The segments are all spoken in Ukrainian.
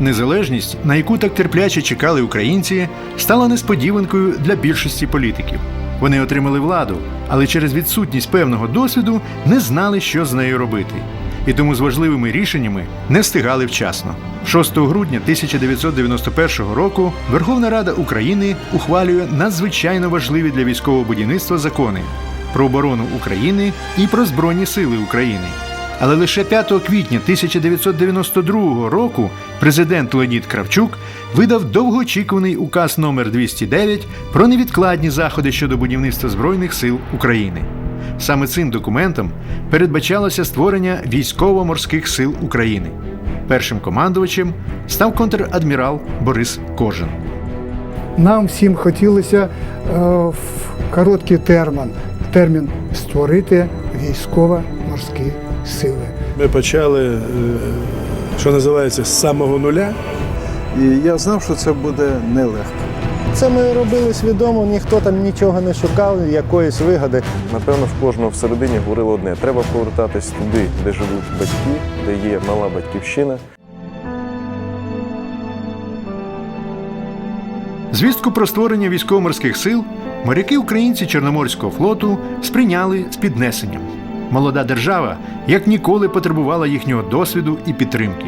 Незалежність, на яку так терпляче чекали українці, стала несподіванкою для більшості політиків. Вони отримали владу, але через відсутність певного досвіду не знали, що з нею робити. І тому з важливими рішеннями не встигали вчасно. 6 грудня 1991 року Верховна Рада України ухвалює надзвичайно важливі для військового будівництва закони про оборону України і про Збройні Сили України. Але лише 5 квітня 1992 року президент Леонід Кравчук видав довгоочікуваний указ номер 209 про невідкладні заходи щодо будівництва Збройних сил України. Саме цим документом передбачалося створення військово-морських сил України. Першим командувачем став контрадмірал Борис Кожин. Нам всім хотілося е, в короткий термін, термін створити військово-морські сили. Ми почали, е, що називається, з самого нуля. І я знав, що це буде нелегко. Це ми робили свідомо, ніхто там нічого не шукав, якоїсь вигоди. Напевно, в кожного всередині говорило одне: треба повертатись туди, де живуть батьки, де є мала батьківщина. Звістку про створення військово-морських сил моряки українці Чорноморського флоту сприйняли з піднесенням. Молода держава як ніколи потребувала їхнього досвіду і підтримки.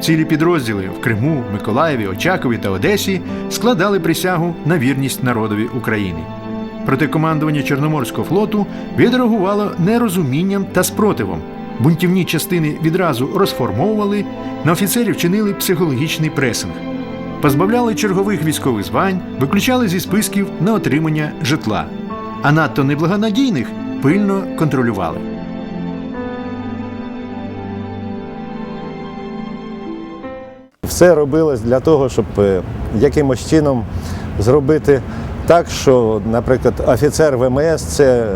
Цілі підрозділи в Криму, Миколаєві, Очакові та Одесі складали присягу на вірність народові України. Проте командування Чорноморського флоту відреагувало нерозумінням та спротивом. Бунтівні частини відразу розформовували, на офіцерів чинили психологічний пресинг позбавляли чергових військових звань, виключали зі списків на отримання житла, а надто неблагонадійних пильно контролювали. Все робилось для того, щоб е, якимось чином зробити так, що, наприклад, офіцер ВМС це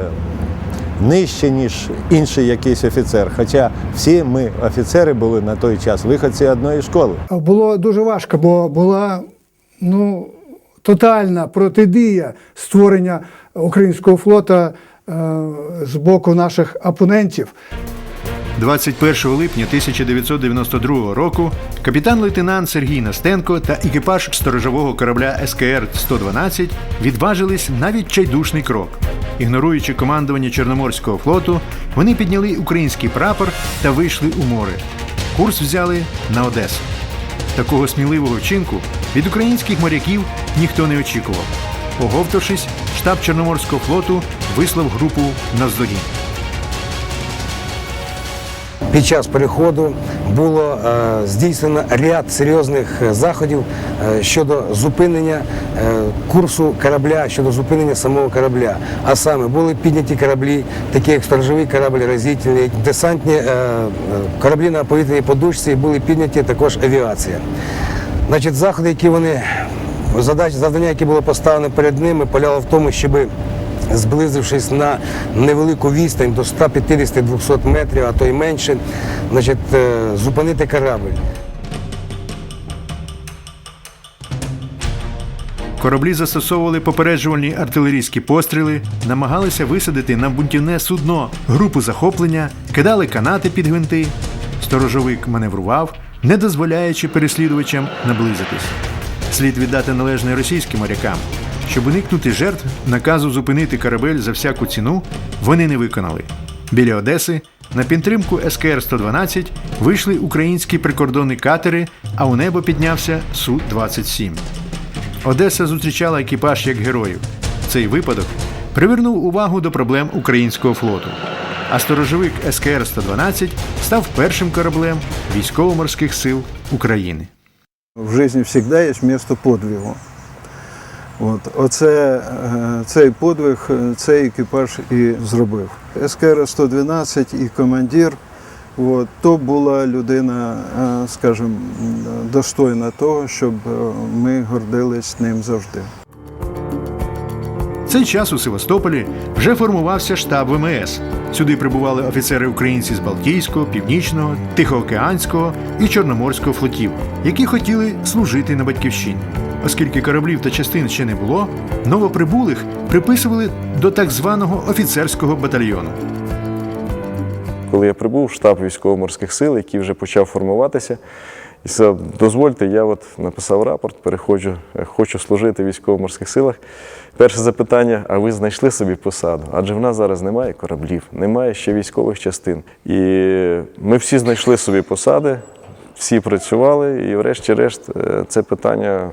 нижче, ніж інший якийсь офіцер. Хоча всі ми, офіцери, були на той час виходці одної школи. Було дуже важко, бо була ну, тотальна протидія створення українського флота е, з боку наших опонентів. 21 липня 1992 року капітан-лейтенант Сергій Настенко та екіпаж сторожового корабля СКР-112 відважились на відчайдушний крок. Ігноруючи командування Чорноморського флоту, вони підняли український прапор та вийшли у море. Курс взяли на Одесу. Такого сміливого вчинку від українських моряків ніхто не очікував. Оговтавшись, штаб Чорноморського флоту вислав групу наздогін. Під час переходу було е, здійснено ряд серйозних е, заходів е, щодо зупинення курсу корабля, щодо зупинення самого корабля. А саме були підняті кораблі, такі як сторожовий корабль, розітельний, десантні кораблі на повітряній подушці, були підняті також авіація. Значить, заходи, які вони задач, завдання, які було поставлено перед ними, полягало в тому, щоби зблизившись на невелику відстань до 150-200 метрів, а то й менше, значить, е, зупинити корабль. Кораблі застосовували попереджувальні артилерійські постріли, намагалися висадити на бунтівне судно групу захоплення, кидали канати під гвинти. Сторожовик маневрував, не дозволяючи переслідувачам наблизитись. Слід віддати належне російським морякам. Щоб уникнути жертв, наказу зупинити корабель за всяку ціну вони не виконали. Біля Одеси на підтримку СКР-112 вийшли українські прикордонні катери, а у небо піднявся Су-27. Одеса зустрічала екіпаж як героїв. Цей випадок привернув увагу до проблем українського флоту. А сторожовик СКР-112 став першим кораблем військово-морських сил України. В житті завжди є місце подвигу. От. Оце, е, цей подвиг е, цей екіпаж і зробив. СКР-112 і командир, от, то була людина, е, скажімо, достойна того, щоб ми гордились ним завжди. Цей час у Севастополі вже формувався штаб ВМС. Сюди прибували офіцери українці з Балтійського, Північного, Тихоокеанського і Чорноморського флотів, які хотіли служити на батьківщині. Оскільки кораблів та частин ще не було, новоприбулих приписували до так званого офіцерського батальйону. Коли я прибув, штаб військово-морських сил, який вже почав формуватися, І сказав, дозвольте, я от написав рапорт, переходжу, е, хочу служити в військово-морських силах. Перше запитання: а ви знайшли собі посаду? Адже в нас зараз немає кораблів, немає ще військових частин. І ми всі знайшли собі посади, всі працювали, і врешті-решт е, це питання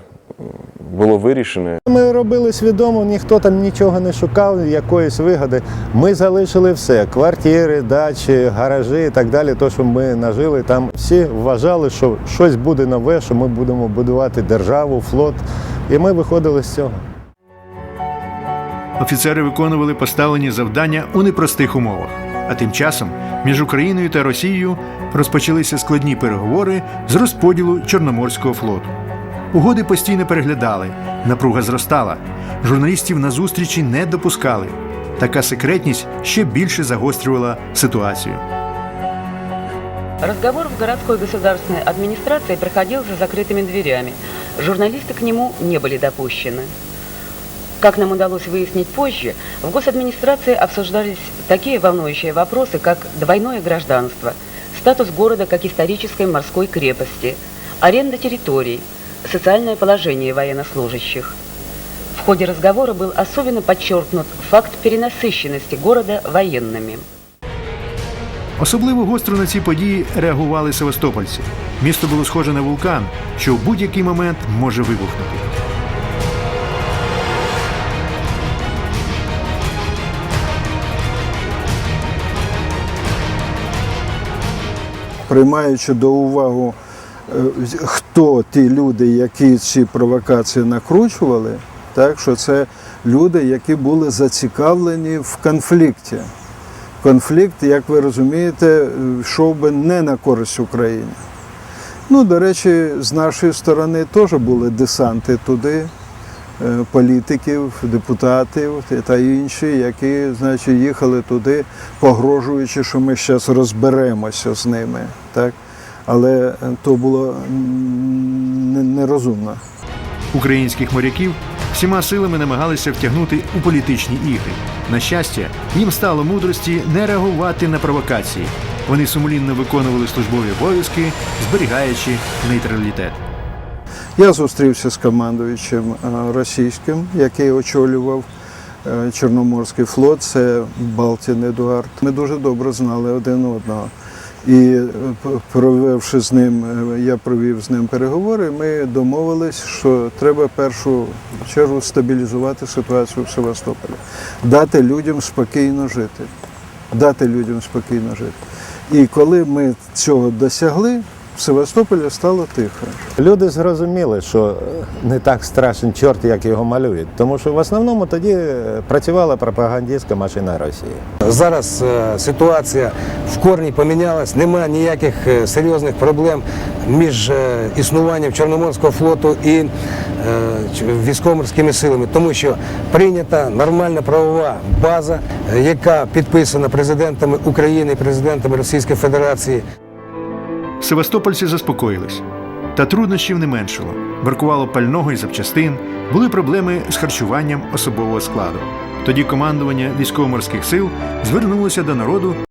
було вирішене. Ми робили свідомо, ніхто там нічого не шукав, якоїсь вигоди. Ми залишили все: квартири, дачі, гаражі і так далі. То, що ми нажили, там всі вважали, що щось буде нове, що ми будемо будувати державу, флот. І ми виходили з цього. Офіцери виконували поставлені завдання у непростих умовах. А тим часом між Україною та Росією розпочалися складні переговори з розподілу Чорноморського флоту. Угоди постійно переглядали, напруга зростала. Журналістів на зустрічі не допускали. Така секретність ще більше загострювала ситуацію. Разговор в городской государственной администрации проходил за закрытыми дверями. Журналисты к нему не были допущены. Как нам удалось выяснить позже, в госадминистрации обсуждались такие волнующие вопросы, как двойное гражданство, статус города как исторической морской крепости, аренда территорий, социальное положение военнослужащих. В ходе разговора был особенно подчеркнут факт перенасыщенности города военными. Особливо гостро на ці події реагували севастопольці. Місто було схоже на вулкан, що в будь-який момент може вибухнути. приймаючи до уваги, е, хто ті люди, які ці провокації накручували, так що це люди, які були зацікавлені в конфлікті. Конфлікт, як ви розумієте, е, йшов би не на користь Україні. Ну, до речі, з нашої сторони теж були десанти туди, е, політиків, депутатів та інші, які значить, їхали туди, погрожуючи, що ми зараз розберемося з ними. Так? Але е, то було нерозумно. Українських моряків всіма силами намагалися втягнути у політичні ігри. На щастя, їм стало мудрості не реагувати на провокації. Вони сумлінно виконували службові обов'язки, зберігаючи нейтралітет. Я зустрівся з командуючим е, російським, який очолював е, Чорноморський флот, це Балтін Едуард. Ми дуже добре знали один одного. І е, провівши з ним, е, я провів з ним переговори, ми домовились, що треба першу чергу стабілізувати ситуацію в Севастополі, дати людям спокійно жити. Дати людям спокійно жити. І коли ми цього досягли, в Севастополі стало тихо. Люди зрозуміли, що не так страшен чорт, як його малюють, тому що в основному тоді е, працювала пропагандистська машина Росії. Зараз е, ситуація в корні помінялась, немає ніяких е, серйозних проблем між е, існуванням Чорноморського флоту і е, військово-морськими силами, тому що прийнята нормальна правова база, яка підписана президентами України і президентами Російської Федерації. Севастопольці заспокоїлись. Та труднощів не меншало. Бракувало пального і запчастин, були проблеми з харчуванням особового складу. Тоді командування військово-морських сил звернулося до народу